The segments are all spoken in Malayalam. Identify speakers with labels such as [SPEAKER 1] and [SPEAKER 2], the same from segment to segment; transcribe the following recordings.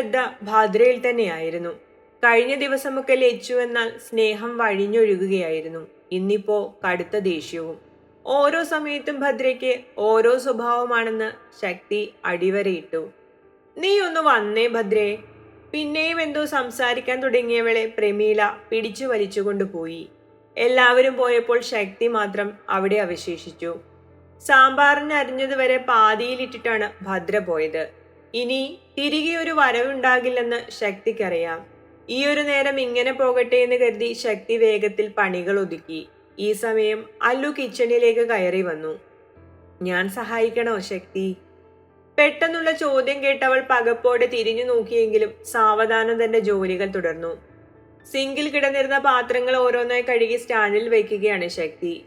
[SPEAKER 1] ശ്രദ്ധ ഭാദ്രയിൽ തന്നെയായിരുന്നു. കഴിഞ്ഞ ദിവസമൊക്കെ ലച്ചു എന്നാൽ സ്നേഹം വഴിഞ്ഞൊഴുകുകയായിരുന്നു. ഇന്നിപ്പോ കടുത്ത ദേഷ്യവും. ഓരോ സമയത്തും ഭദ്രയ്ക്ക് ഓരോ സ്വഭാവമാണെന്ന് ശക്തി അടിവരയിട്ടു. നീ ഒന്ന് വന്നേ ഭദ്രേ. പിന്നെയും എന്തോ സംസാരിക്കാൻ തുടങ്ങിയവളെ പ്രമീള പിടിച്ചു വലിച്ചുകൊണ്ട് പോയി. എല്ലാവരും പോയപ്പോൾ ശക്തി മാത്രം അവിടെ അവശേഷിച്ചു. സാമ്പാറിന് അരിഞ്ഞതുവരെ പാതിയിലിട്ടിട്ടാണ് ഭദ്ര പോയത്. ഇനി തിരികെ ഒരു വരവുണ്ടാകില്ലെന്ന് ശക്തിക്കറിയാം. ഈ ഒരു നേരം ഇങ്ങനെ പോകട്ടെ എന്ന് കരുതി ശക്തി വേഗത്തിൽ പണികൾ ഒതുക്കി. ഈ സമയം അല്ലു കിച്ചണിലേക്ക് കയറി വന്നു. ഞാൻ സഹായിക്കണോ ശക്തി? പെട്ടെന്നുള്ള ചോദ്യം കേട്ടവൾ പകപ്പോടെ തിരിഞ്ഞു നോക്കിയെങ്കിലും സാവധാനം തന്റെ ജോലികൾ തുടർന്നു. സിങ്കിൽ കിടന്നിരുന്ന പാത്രങ്ങൾ ഓരോന്നായി കഴുകി സ്റ്റാൻഡിൽ വയ്ക്കുകയാണ് ശക്തി.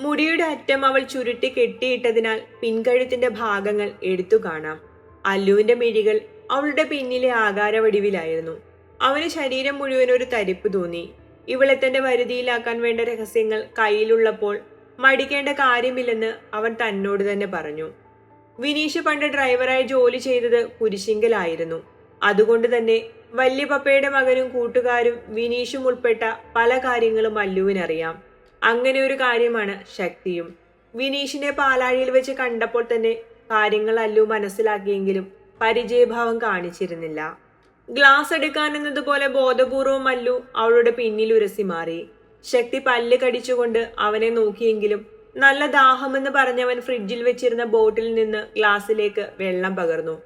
[SPEAKER 1] മുടിയുടെ അറ്റം അവൾ ചുരുട്ടി കെട്ടിയിട്ടതിനാൽ പിൻകഴുത്തിന്റെ ഭാഗങ്ങൾ എടുത്തു കാണാം. അല്ലുവിന്റെ മിഴികൾ അവളുടെ പിന്നിലെ ആകാരവടിവിലായിരുന്നു. അവന് ശരീരം മുഴുവൻ ഒരു തരിപ്പ് തോന്നി. ഇവളെ തന്റെ വരുതിയിലാക്കാൻ വേണ്ട രഹസ്യങ്ങൾ കയ്യിലുള്ളപ്പോൾ മടിക്കേണ്ട കാര്യമില്ലെന്ന് അവൻ തന്നോട് തന്നെ പറഞ്ഞു. വിനീഷ് പണ്ട് ഡ്രൈവറായി ജോലി ചെയ്തത് കുരിശിങ്കലായിരുന്നു. അതുകൊണ്ട് തന്നെ വല്യപ്പപ്പയുടെ മകനും കൂട്ടുകാരും വിനീഷും ഉൾപ്പെട്ട പല കാര്യങ്ങളും അല്ലുവിനറിയാം. അങ്ങനെ ഒരു കാര്യമാണ് ശക്തിയും. വിനീഷിനെ പാലാഴിയിൽ വെച്ച് കണ്ടപ്പോൾ തന്നെ കാര്യങ്ങൾ അല്ലു മനസ്സിലാക്കിയെങ്കിലും പരിചയഭാവം കാണിച്ചിരുന്നില്ല. ഗ്ലാസ് എടുക്കാൻ എന്നതുപോലെ ബോധപൂർവം അല്ലു അവളുടെ പിന്നിൽ ഉരസി മാറി. ശക്തി പല്ല് കടിച്ചുകൊണ്ട് അവനെ നോക്കിയെങ്കിലും നല്ല ദാഹമെന്ന് പറഞ്ഞവൻ ഫ്രിഡ്ജിൽ വെച്ചിരുന്ന ബോട്ടിൽ നിന്ന് ഗ്ലാസ്സിലേക്ക് വെള്ളം പകർന്നു.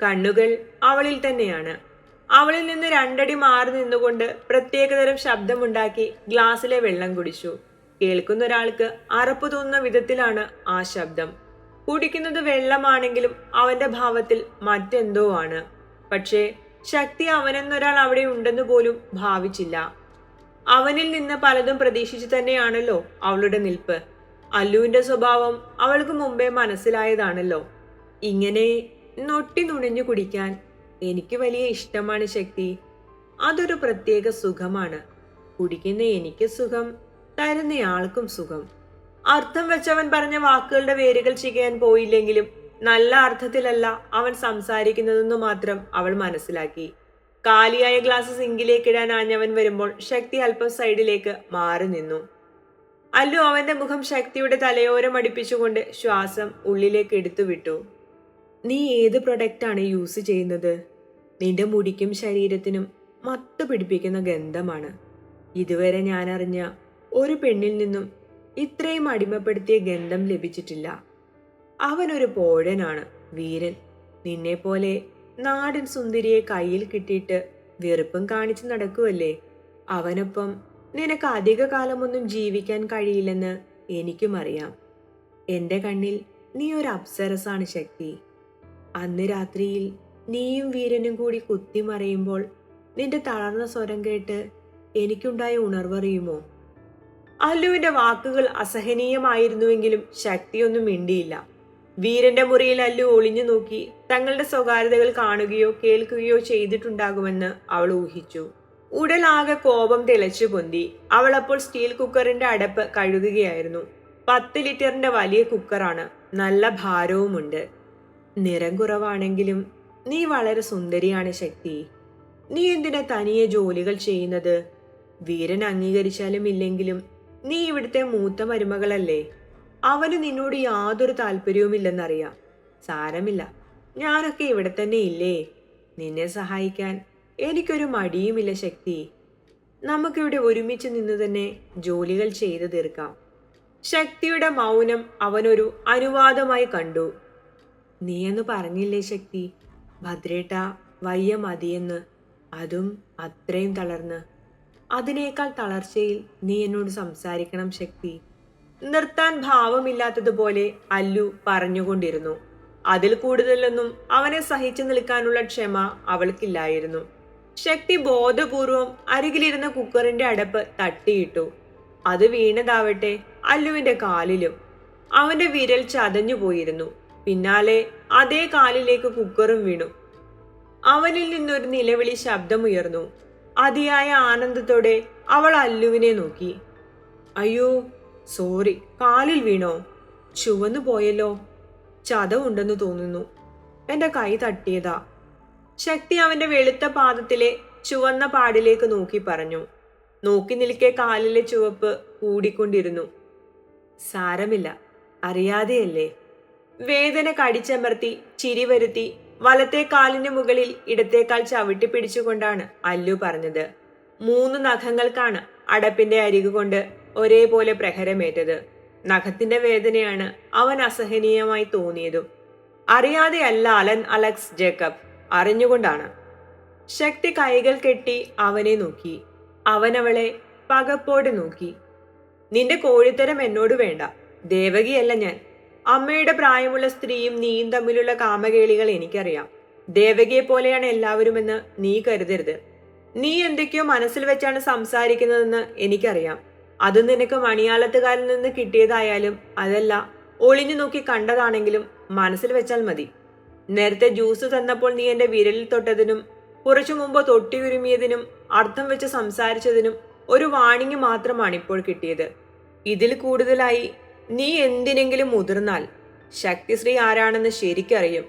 [SPEAKER 1] കണ്ണുകൾ അവളിൽ തന്നെയാണ്. അവളിൽ നിന്ന് രണ്ടടി മാറി നിന്നുകൊണ്ട് പ്രത്യേകതരം ശബ്ദമുണ്ടാക്കി ഗ്ലാസ്സിലെ വെള്ളം കുടിച്ചു. കേൾക്കുന്ന ഒരാൾക്ക് അറപ്പ് തോന്നുന്ന വിധത്തിലാണ് ആ ശബ്ദം. കുടിക്കുന്നത് വെള്ളമാണെങ്കിലും അവന്റെ ഭാവത്തിൽ മറ്റെന്തോ ആണ്. പക്ഷേ ശക്തി അവനെന്നൊരാൾ അവിടെ ഉണ്ടെന്ന് പോലും ഭാവിച്ചില്ല. അവനിൽ നിന്ന് പലതും പ്രതീക്ഷിച്ചു തന്നെയാണല്ലോ അവളുടെ നിൽപ്പ്. അല്ലുവിന്റെ സ്വഭാവം അവൾക്ക് മുമ്പേ മനസ്സിലായതാണല്ലോ. ഇങ്ങനെ നൊട്ടി നുണഞ്ഞു കുടിക്കാൻ എനിക്ക് വലിയ ഇഷ്ടമാണ് ശക്തി. അതൊരു പ്രത്യേക സുഖമാണ്. കുടിക്കുന്ന എനിക്ക് സുഖം തരുന്നയാൾക്കും സുഖം. അർത്ഥം വെച്ചവൻ പറഞ്ഞ വാക്കുകളുടെ വേരുകൾ ചെയ്യാൻ പോയില്ലെങ്കിലും നല്ല അർത്ഥത്തിലല്ല അവൻ സംസാരിക്കുന്നതെന്ന് മാത്രം അവൾ മനസ്സിലാക്കി. കാലിയായ ഗ്ലാസ് സിങ്കിലേക്ക് ഇടാൻ ആഞ്ഞവൻ വരുമ്പോൾ ശക്തി അല്പം സൈഡിലേക്ക് മാറി നിന്നു. അല്ലു അവന്റെ മുഖം ശക്തിയുടെ തലയോരം അടുപ്പിച്ചുകൊണ്ട് ശ്വാസം ഉള്ളിലേക്ക് എടുത്തു വിട്ടു. നീ ഏത് പ്രൊഡക്റ്റാണ് യൂസ് ചെയ്യുന്നത്? നിന്റെ മുടിക്കും ശരീരത്തിനും മത്ത് പിടിപ്പിക്കുന്ന ഗന്ധമാണ്. ഇതുവരെ ഞാനറിഞ്ഞ ഒരു പെണ്ണിൽ നിന്നും ഇത്രയും അടിമപ്പെടുത്തിയ ഗന്ധം ലഭിച്ചിട്ടില്ല. അവനൊരു പോഴനാണ് വീരൻ. നിന്നെ പോലെ നാടൻ സുന്ദരിയെ കയ്യിൽ കിട്ടിയിട്ട് വെറുപ്പും കാണിച്ചു നടക്കുവല്ലേ? അവനൊപ്പം നിനക്ക് അധിക കാലമൊന്നും ജീവിക്കാൻ കഴിയില്ലെന്ന് എനിക്കും അറിയാം. എന്റെ കണ്ണിൽ നീ ഒരു അപ്സരസാണ് ശക്തി. അന്ന് രാത്രിയിൽ നീയും വീരനും കൂടി കുത്തിമറിയുമ്പോൾ നിന്റെ തളർന്ന സ്വരം കേട്ട് എനിക്കുണ്ടായ ഉണർവറിയുമോ? അല്ലുവിന്റെ വാക്കുകൾ അസഹനീയമായിരുന്നുവെങ്കിലും ശക്തിയൊന്നും മിണ്ടിയില്ല. വീരന്റെ മുറിയിൽ അല്ലു ഒളിഞ്ഞു നോക്കി തങ്ങളുടെ സ്വകാര്യതകൾ കാണുകയോ കേൾക്കുകയോ ചെയ്തിട്ടുണ്ടാകുമെന്ന് അവൾ ഊഹിച്ചു. ഉടലാകെ കോപം തിളച്ചു പൊന്തി. അവൾ അപ്പോൾ സ്റ്റീൽ കുക്കറിന്റെ അടപ്പ് കഴുകുകയായിരുന്നു. പത്ത് ലിറ്ററിന്റെ വലിയ കുക്കറാണ്. നല്ല ഭാരവുമുണ്ട്. നിറം കുറവാണെങ്കിലും നീ വളരെ സുന്ദരിയാണ് ശക്തി. നീ എന്തിനാ തനിയെ ജോലികൾ ചെയ്യുന്നത്? വീരൻ അംഗീകരിച്ചാലും ഇല്ലെങ്കിലും നീ ഇവിടുത്തെ മൂത്ത മരുമകളല്ലേ? അവന് നിന്നോട് യാതൊരു താല്പര്യവുമില്ലെന്നറിയാം. സാരമില്ല. ഞാനൊക്കെ ഇവിടെ തന്നെ ഇല്ലേ? നിന്നെ സഹായിക്കാൻ എനിക്കൊരു മടിയുമില്ല ശക്തി. നമുക്കിവിടെ ഒരുമിച്ച് നിന്ന് തന്നെ ജോലികൾ ചെയ്തു തീർക്കാം. ശക്തിയുടെ മൗനം അവനൊരു അനുവാദമായി കണ്ടു. നീ നീയെന്ന് പറഞ്ഞില്ലേ ശക്തി ഭദ്രേട്ട വയ്യ മതിയെന്ന്. അതും അത്രയും തളർന്ന്. അതിനേക്കാൾ തളർച്ചയിൽ നീ എന്നോട് സംസാരിക്കണം ശക്തി. നിർത്താൻ ഭാവമില്ലാത്തതുപോലെ അല്ലു പറഞ്ഞുകൊണ്ടിരുന്നു. അതിൽ കൂടുതലൊന്നും അവനെ സഹിച്ചു നിൽക്കാനുള്ള ക്ഷമ അവൾക്കില്ലായിരുന്നു. ശക്തി ബോധപൂർവം അരികിലിരുന്ന കുക്കറിന്റെ അടപ്പ് തട്ടിയിട്ടു. അത് വീണതാവട്ടെ അല്ലുവിന്റെ കാലിലും. അവന്റെ വിരൽ ചതഞ്ഞു പോയിരുന്നു പിന്നാലെ അതേ കാലിലേക്ക് കുക്കറും വീണു. അവനിൽ നിന്നൊരു നിലവിളി ശബ്ദമുയർന്നു. അതിയായ ആനന്ദത്തോടെ അവൾ അല്ലുവിനെ നോക്കി. അയ്യോ സോറി കാലിൽ വീണോ? ചുവന്നു പോയല്ലോ. ചതവുണ്ടെന്ന് തോന്നുന്നു. എന്റെ കൈ തട്ടിയതാ. ശക്തി അവന്റെ വെളുത്ത പാദത്തിലെ ചുവന്ന പാടിലേക്ക് നോക്കി പറഞ്ഞു. നോക്കി നിൽക്കെ കാലിലെ ചുവപ്പ് കൂടിക്കൊണ്ടിരുന്നു. സാരമില്ല അറിയാതെയല്ലേ. വേദന കടിച്ചമർത്തി ചിരി വരുത്തി വലത്തെ കാലിന് മുകളിൽ ഇടത്തേക്കാൽ ചവിട്ടി പിടിച്ചുകൊണ്ടാണ് അല്ലു പറഞ്ഞത്. മൂന്ന് നഖങ്ങൾക്കാണ് അടപ്പിന്റെ അരികു കൊണ്ട് ഒരേപോലെ പ്രഹരമേറ്റത്. നഖത്തിന്റെ വേദനയാണ് അവൻ അസഹനീയമായി തോന്നിയതും. അറിയാതെയല്ല അലൻ അലക്സ് ജേക്കബ് അറിഞ്ഞുകൊണ്ടാണ്. ശക്തി കൈകൾ കെട്ടി അവനെ നോക്കി. അവനവളെ പകപ്പോടെ നോക്കി. നിന്റെ കോഴിത്തരം എന്നോട് വേണ്ട. ദേവകിയല്ല ഞാൻ. അമ്മയുടെ പ്രായമുള്ള സ്ത്രീയും നീയും തമ്മിലുള്ള കാമകേളികൾ എനിക്കറിയാം. ദേവകിയെ പോലെയാണ് എല്ലാവരുമെന്ന് നീ കരുതരുത്. നീ എന്തൊക്കെയോ മനസ്സിൽ വെച്ചാണ് സംസാരിക്കുന്നതെന്ന് എനിക്കറിയാം. അത് നിനക്ക് മണിയാലത്തുകാരിൽ നിന്ന് കിട്ടിയതായാലും അതല്ല ഒളിഞ്ഞു നോക്കി കണ്ടതാണെങ്കിലും മനസ്സിൽ വെച്ചാൽ മതി. നേരത്തെ ജ്യൂസ് തന്നപ്പോൾ നീ എന്റെ വിരലിൽ തൊട്ടതിനും കുറച്ചു മുമ്പ് തൊട്ടിയുരുമിയതിനും അർത്ഥം വെച്ച് സംസാരിച്ചതിനും ഒരു വാണിംഗ് മാത്രമാണ് ഇപ്പോൾ കിട്ടിയത്. ഇതിൽ കൂടുതലായി നീ എന്തിനെങ്കിലും മുതിർന്നാൽ ശക്തിശ്രീ ആരാണെന്ന് ശരിക്കറിയും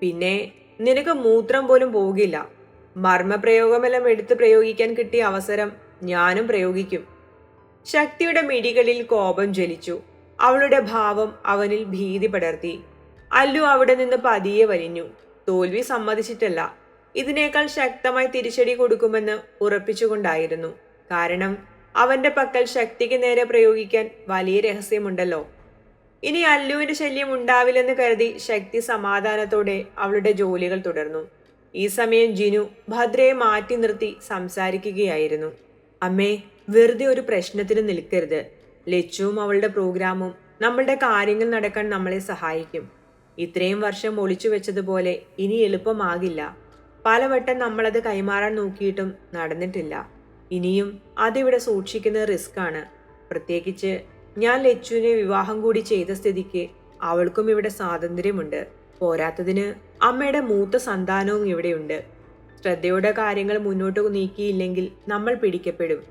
[SPEAKER 1] പിന്നെ നിനക്ക് മൂത്രം പോലും പോകില്ല. മർമ്മപ്രയോഗമെല്ലാം എടുത്ത് പ്രയോഗിക്കാൻ കിട്ടിയ അവസരം ഞാനും പ്രയോഗിക്കും. ശക്തിയുടെ മിടികളിൽ കോപം ജ്വലിച്ചു. അവളുടെ ഭാവം അവനിൽ ഭീതി പടർത്തി. അല്ലു അവിടെ നിന്ന് പതിയെ വലിഞ്ഞു. തോൽവി സമ്മതിച്ചിട്ടല്ല. ഇതിനേക്കാൾ ശക്തമായി തിരിച്ചടി കൊടുക്കുമെന്ന് ഉറപ്പിച്ചുകൊണ്ടായിരുന്നു. കാരണം അവന്റെ പക്കൽ ശക്തിക്ക് നേരെ പ്രയോഗിക്കാൻ വലിയ രഹസ്യമുണ്ടല്ലോ. ഇനി അല്ലുവിന്റെ ശല്യം ഉണ്ടാവില്ലെന്ന് കരുതി ശക്തി സമാധാനത്തോടെ അവളുടെ ജോലികൾ തുടർന്നു. ഈ സമയം ജിനു ഭദ്രയെ മാറ്റി നിർത്തി സംസാരിക്കുകയായിരുന്നു. അമ്മേ വെറുതെ ഒരു പ്രശ്നത്തിന് നിൽക്കരുത്. ലച്ചുവും അവളുടെ പ്രോഗ്രാമും നമ്മളുടെ കാര്യങ്ങൾ നടക്കാൻ നമ്മളെ സഹായിക്കും. ഇത്രയും വർഷം ഒളിച്ചു വെച്ചതുപോലെ ഇനി എളുപ്പമാകില്ല. പലവട്ടം നമ്മളത് കൈമാറാൻ നോക്കിയിട്ടും നടന്നിട്ടില്ല. ഇനിയും അതിവിടെ സൂക്ഷിക്കുന്ന റിസ്ക് ആണ്. പ്രത്യേകിച്ച് ഞാൻ ലച്ചുവിനെ വിവാഹം കൂടി ചെയ്ത സ്ഥിതിക്ക് അവൾക്കും ഇവിടെ സ്വാതന്ത്ര്യമുണ്ട്. പോരാത്തതിന് അമ്മയുടെ മൂത്ത സന്താനവും ഇവിടെയുണ്ട്. ശ്രദ്ധയോടെ കാര്യങ്ങൾ മുന്നോട്ട് നീക്കിയില്ലെങ്കിൽ നമ്മൾ പിടിക്കപ്പെടും.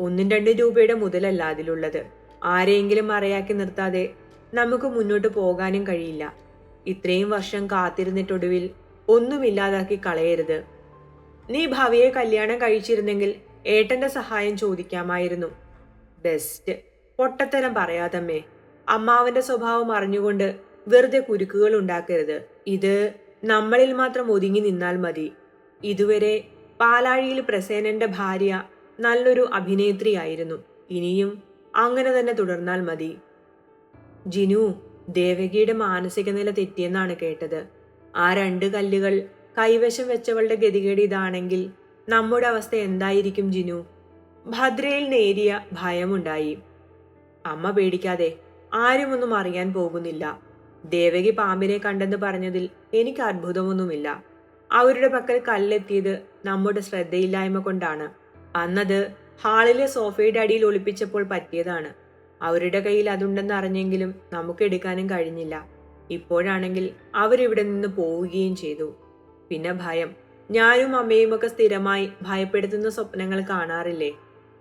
[SPEAKER 1] ഒന്നും രണ്ട് രൂപയുടെ മുതലല്ല അതിലുള്ളത്. ആരെയെങ്കിലും മറയാക്കി നിർത്താതെ നമുക്ക് മുന്നോട്ട് പോകാനും കഴിയില്ല. ഇത്രയും വർഷം കാത്തിരുന്നിട്ടൊടുവിൽ ഒന്നുമില്ലാതാക്കി കളയരുത്. നീ ഭാവിയെ കല്യാണം കഴിച്ചിരുന്നെങ്കിൽ ഏട്ടന്റെ സഹായം ചോദിക്കാമായിരുന്നു. ബെസ്റ്റ്. പൊട്ടത്തരം പറയാതമ്മേ. അമ്മാവന്റെ സ്വഭാവം അറിഞ്ഞുകൊണ്ട് വെറുതെ കുരുക്കുകൾ ഉണ്ടാക്കരുത്. ഇത് നമ്മളിൽ മാത്രം ഒതുങ്ങി നിന്നാൽ മതി. ഇതുവരെ പാലാഴിയിൽ പ്രസേനന്റെ ഭാര്യ നല്ലൊരു അഭിനേത്രിയായിരുന്നു. ഇനിയും അങ്ങനെ തന്നെ തുടർന്നാൽ മതി. ജിനു ദേവകിയുടെ മാനസിക നില തെറ്റിയെന്നാണ് കേട്ടത്. ആ രണ്ട് കല്ലുകൾ കൈവശം വെച്ചവളുടെ ഗതികേട് ഇതാണെങ്കിൽ നമ്മുടെ അവസ്ഥ എന്തായിരിക്കും ജിനു? ഭദ്രയിൽ നേരിയ ഭയമുണ്ടായി. അമ്മ പേടിക്കാതെ ആരുമൊന്നും അറിയാൻ പോകുന്നില്ല. ദേവകി പാമ്പിനെ കണ്ടെന്ന് പറഞ്ഞതിൽ എനിക്ക് അത്ഭുതമൊന്നുമില്ല. അവരുടെ പക്കൽ കല്ലെത്തിയത് നമ്മുടെ ശ്രദ്ധയില്ലായ്മ കൊണ്ടാണ്. അന്നത് ഹാളിലെ സോഫയുടെ അടിയിൽ ഒളിപ്പിച്ചപ്പോൾ പറ്റിയതാണ്. അവരുടെ കയ്യിൽ അതുണ്ടെന്ന് അറിഞ്ഞെങ്കിലും നമുക്ക് എടുക്കാനും കഴിഞ്ഞില്ല. ഇപ്പോഴാണെങ്കിൽ അവരിവിടെ നിന്ന് പോവുകയും ചെയ്തു. പിന്നെ ഭയം. ഞാനും അമ്മയും ഒക്കെ സ്ഥിരമായി ഭയപ്പെടുത്തുന്ന സ്വപ്നങ്ങൾ കാണാറില്ലേ?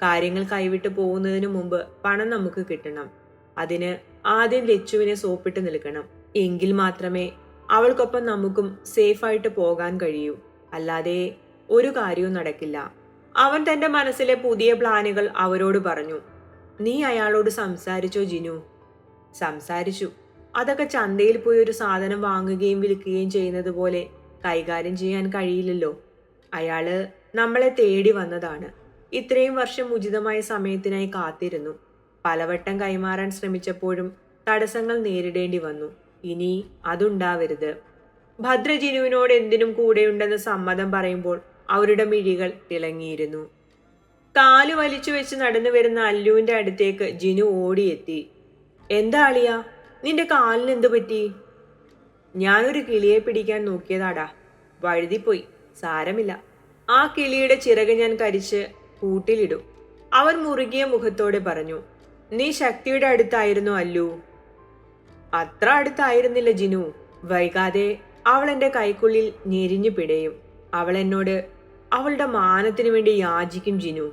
[SPEAKER 1] കാര്യങ്ങൾ കൈവിട്ട് പോകുന്നതിന് മുമ്പ് പണം നമുക്ക് കിട്ടണം. അതിന് ആദ്യം ലച്ചുവിനെ സോപ്പിട്ട് നിൽക്കണം. എങ്കിൽ മാത്രമേ അവൾക്കൊപ്പം നമുക്കും സേഫായിട്ട് പോകാൻ കഴിയൂ. അല്ലാതെ ഒരു കാര്യവും നടക്കില്ല. അവൻ തന്റെ മനസ്സിലെ പുതിയ പ്ലാനുകൾ അവരോട് പറഞ്ഞു. നീ അയാളോട് സംസാരിച്ചോ ജിനു? സംസാരിച്ചു. അതൊക്കെ ചന്തയിൽ പോയി ഒരു സാധനം വാങ്ങുകയും വിൽക്കുകയും ചെയ്യുന്നത് പോലെ കൈകാര്യം ചെയ്യാൻ കഴിയില്ലല്ലോ. അയാൾ നമ്മളെ തേടി വന്നതാണ്. ഇത്രയും വർഷം ഉചിതമായ സമയത്തിനായി കാത്തിരുന്നു. പലവട്ടം കൈമാറാൻ ശ്രമിച്ചപ്പോഴും തടസ്സങ്ങൾ നേരിടേണ്ടി വന്നു. ഇനി അതുണ്ടാവരുത്. ഭദ്രജിനുവിനോട് എന്തിനും കൂടെയുണ്ടെന്ന് സമ്മതം പറയുമ്പോൾ അവരുടെ മിഴികൾ തിളങ്ങിയിരുന്നു. കാൽ വലിച്ചു വെച്ച് നടന്നു വരുന്ന അല്ലുവിന്റെ അടുത്തേക്ക് ജിനു ഓടിയെത്തി. എന്താ അളിയ? നിന്റെ കാലിന് എന്തു പറ്റി? ഞാനൊരു കിളിയെ പിടിക്കാൻ നോക്കിയതാടാ. വഴുതിപ്പോയി. സാരമില്ല. ആ കിളിയുടെ ചിറക് ഞാൻ കരിച്ച് കൂട്ടിലിടും. അവൻ മുറുകിയ മുഖത്തോടെ പറഞ്ഞു നീ ശക്തിയുടെ അടുത്തായിരുന്നു അല്ലു. അത്ര അടുത്തായിരുന്നില്ല ജിനു. വൈകാതെ അവൾ എന്റെ കൈക്കുള്ളിൽ ഞെരിഞ്ഞു പിടയും. അവൾ എന്നോട് അവളുടെ മാനത്തിനു വേണ്ടി യാചിക്കും ജിനു.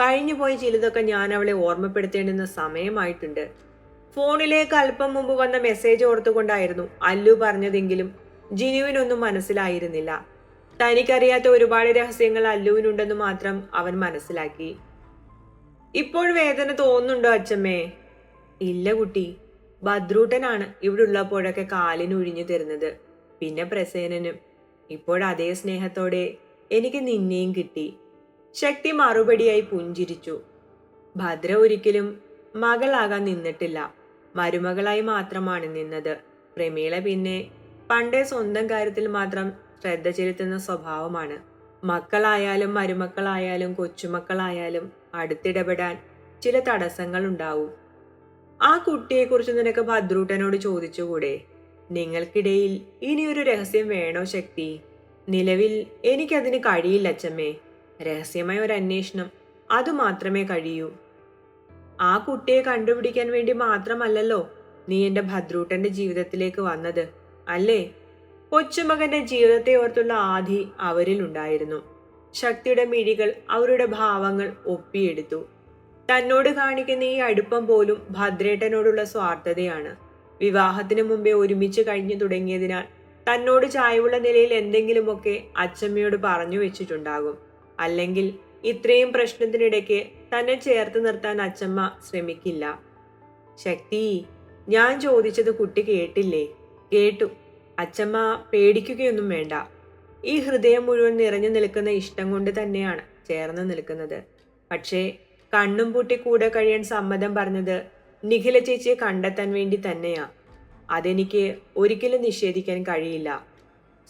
[SPEAKER 1] കഴിഞ്ഞുപോയ ചിലതൊക്കെ ഞാൻ അവളെ ഓർമ്മപ്പെടുത്തേണ്ടുന്ന സമയമായിട്ടുണ്ട്. ഫോണിലേക്ക് അല്പം മുമ്പ് വന്ന മെസ്സേജ് ഓർത്തുകൊണ്ടായിരുന്നു അല്ലു പറഞ്ഞതെങ്കിലും ജിനുവിനൊന്നും മനസ്സിലായിരുന്നില്ല. തനിക്കറിയാത്ത ഒരുപാട് രഹസ്യങ്ങൾ അല്ലുവിനുണ്ടെന്ന് മാത്രം അവൻ മനസ്സിലാക്കി. ഇപ്പോൾ വേദന തോന്നുന്നുണ്ടോ അച്ഛമ്മേ? ഇല്ല കുട്ടി. ഭദ്രൂട്ടനാണ് ഇവിടെ ഉള്ളപ്പോഴൊക്കെ കാലിന് ഒഴിഞ്ഞു തരുന്നത്. പിന്നെ പ്രസേനനും ഇപ്പോഴതേ സ്നേഹത്തോടെ എനിക്ക് നിന്നെയും കിട്ടി. ശക്തി മറുപടിയായി പുഞ്ചിരിച്ചു. ഭദ്ര ഒരിക്കലും മകളാകാൻ നിന്നിട്ടില്ല. മരുമകളായി മാത്രമാണ് നിന്നത്. പ്രമീള പിന്നെ പണ്ടേ സ്വന്തം കാര്യത്തിൽ മാത്രം ശ്രദ്ധ ചെലുത്തുന്ന സ്വഭാവമാണ്. മക്കളായാലും മരുമക്കളായാലും കൊച്ചുമക്കളായാലും അടുത്തിടപെടാൻ ചില തടസ്സങ്ങൾ ഉണ്ടാവും. ആ കുട്ടിയെക്കുറിച്ച് നിനക്ക് ഭദ്രൂട്ടനോട് ചോദിച്ചുകൂടെ? നിങ്ങൾക്കിടയിൽ ഇനിയൊരു രഹസ്യം വേണോ ശക്തി? നിലവിൽ എനിക്കതിന് കഴിയില്ല അച്ചമ്മേ. രഹസ്യമായ ഒരു അന്വേഷണം അതുമാത്രമേ കഴിയൂ. ആ കുട്ടിയെ കണ്ടുപിടിക്കാൻ വേണ്ടി മാത്രമല്ലല്ലോ നീ എന്റെ ഭദ്രൂട്ടന്റെ ജീവിതത്തിലേക്ക് വന്നത് അല്ലേ? കൊച്ചുമകന്റെ ജീവിതത്തെ ഓർത്തുള്ള ആധി അവരിൽ ഉണ്ടായിരുന്നു ശക്തിയുടെ മിഴികൾ അവരുടെ ഭാവങ്ങൾ ഒപ്പിയെടുത്തു. തന്നോട് കാണിക്കുന്ന ഈ അടുപ്പം പോലും ഭദ്രേട്ടനോടുള്ള സ്വാർത്ഥതയാണ്. വിവാഹത്തിന് മുമ്പേ ഒരുമിച്ച് കഴിഞ്ഞു തുടങ്ങിയതിനാൽ തന്നോട് ചായവുള്ള നിലയിൽ എന്തെങ്കിലുമൊക്കെ അച്ചമ്മയോട് പറഞ്ഞു വെച്ചിട്ടുണ്ടാകും. അല്ലെങ്കിൽ ഇത്രയും പ്രശ്നത്തിനിടയ്ക്ക് തന്നെ ചേർത്ത് നിർത്താൻ അച്ചമ്മ ശ്രമിക്കില്ല. ശക്തി ഞാൻ ചോദിച്ചത് കുട്ടി കേട്ടില്ലേ? കേട്ടു. അച്ചമ്മ പേടിക്കുകയൊന്നും വേണ്ട. ഈ ഹൃദയം മുഴുവൻ നിറഞ്ഞു നിൽക്കുന്ന ഇഷ്ടം കൊണ്ട് തന്നെയാണ് ചേർന്ന് നിൽക്കുന്നത്. പക്ഷേ കണ്ണും പൂട്ടി കൂടെ കഴിയാൻ സമ്മതം പറഞ്ഞത് നിഖില ചേച്ചിയെ കണ്ടെത്താൻ വേണ്ടി തന്നെയാ. അതെനിക്ക് ഒരിക്കലും നിഷേധിക്കാൻ കഴിയില്ല.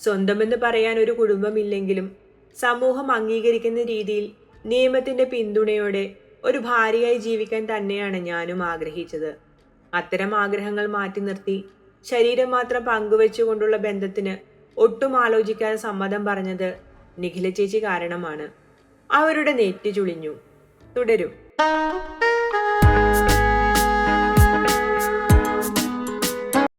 [SPEAKER 1] സ്വന്തമെന്ന് പറയാൻ ഒരു കുടുംബമില്ലെങ്കിലും സമൂഹം അംഗീകരിക്കുന്ന രീതിയിൽ നിയമത്തിന്റെ പിന്തുണയോടെ ഒരു ഭാര്യയായി ജീവിക്കാൻ തന്നെയാണ് ഞാനും ആഗ്രഹിച്ചത്. അത്തരം ആഗ്രഹങ്ങൾ മാറ്റി നിർത്തി ശരീരം മാത്രം പങ്കുവെച്ചുകൊണ്ടുള്ള ബന്ധത്തിന് ഒട്ടും ആലോചിക്കാതെ സമ്മതം പറഞ്ഞത് നിഖില ചേച്ചി കാരണമാണ്. അവരുടെ നെറ്റി ചുളിഞ്ഞു. തുടരും.